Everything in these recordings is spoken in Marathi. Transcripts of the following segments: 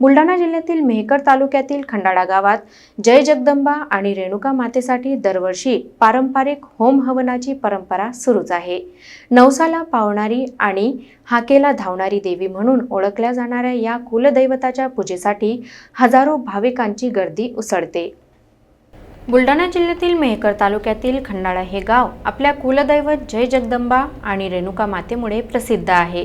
बुलढाणा जिल्ह्यातील मेहकर तालुक्यातील खंडाळा गावात जय जगदंबा आणि रेणुका मातेसाठी दरवर्षी पारंपरिक होम हवनाची परंपरा सुरूच आहे. नवसाला पावणारी आणि हाकेला धावणारी देवी म्हणून ओळखल्या जाणाऱ्या या कुलदैवताच्या पूजेसाठी हजारो भाविकांची गर्दी उसळते. बुलढाणा जिल्ह्यातील मेहकर तालुक्यातील खंडाळा हे गाव आपल्या कुलदैवत जय जगदंबा आणि रेणुका मातेमुळे प्रसिद्ध आहे.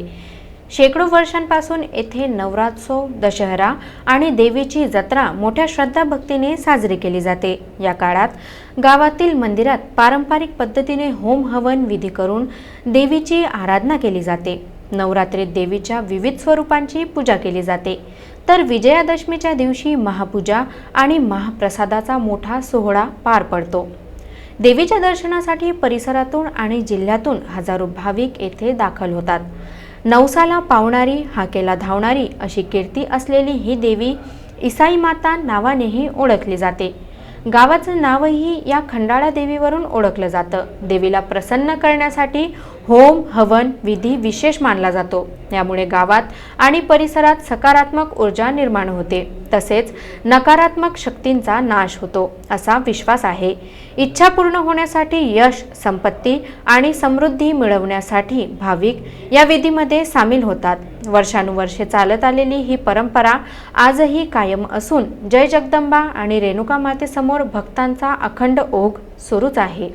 शेकडो वर्षांपासून येथे नवरात्रोत्सव दशहरा आणि देवीची जत्रा मोठ्या श्रद्धा भक्तीने साजरी केली जाते. या काळात गावातील मंदिरात पारंपरिक पद्धतीने होम हवन विधी करून देवीची आराधना केली जाते. नवरात्रीत देवीच्या विविध स्वरूपांची पूजा केली जाते. तर विजयादशमीच्या दिवशी महापूजा आणि महाप्रसादाचा मोठा सोहळा पार पडतो. देवीच्या दर्शनासाठी परिसरातून आणि जिल्ह्यातून हजारो भाविक येथे दाखल होतात. नवसाला पावणारी हाकेला धावणारी अशी कीर्ती असलेली ही देवी इसाई माता नावानेही ओळखली जाते. गावाचं नावही या खंडाळा देवीवरून ओळखलं जातं. देवीला प्रसन्न करण्यासाठी होम हवन विधी विशेष मानला जातो. यामुळे गावात आणि परिसरात सकारात्मक ऊर्जा निर्माण होते. तसेच नकारात्मक शक्तींचा नाश होतो असा विश्वास आहे. इच्छा पूर्ण होण्यासाठी यश संपत्ती आणि समृद्धी मिळवण्यासाठी भाविक या विधीमध्ये सामील होतात. वर्षानुवर्षे चालत आलेली ही परंपरा आजही कायम असून जय जगदंबा आणि रेणुका मातेसमोर भक्तांचा अखंड ओघ सुरूच आहे.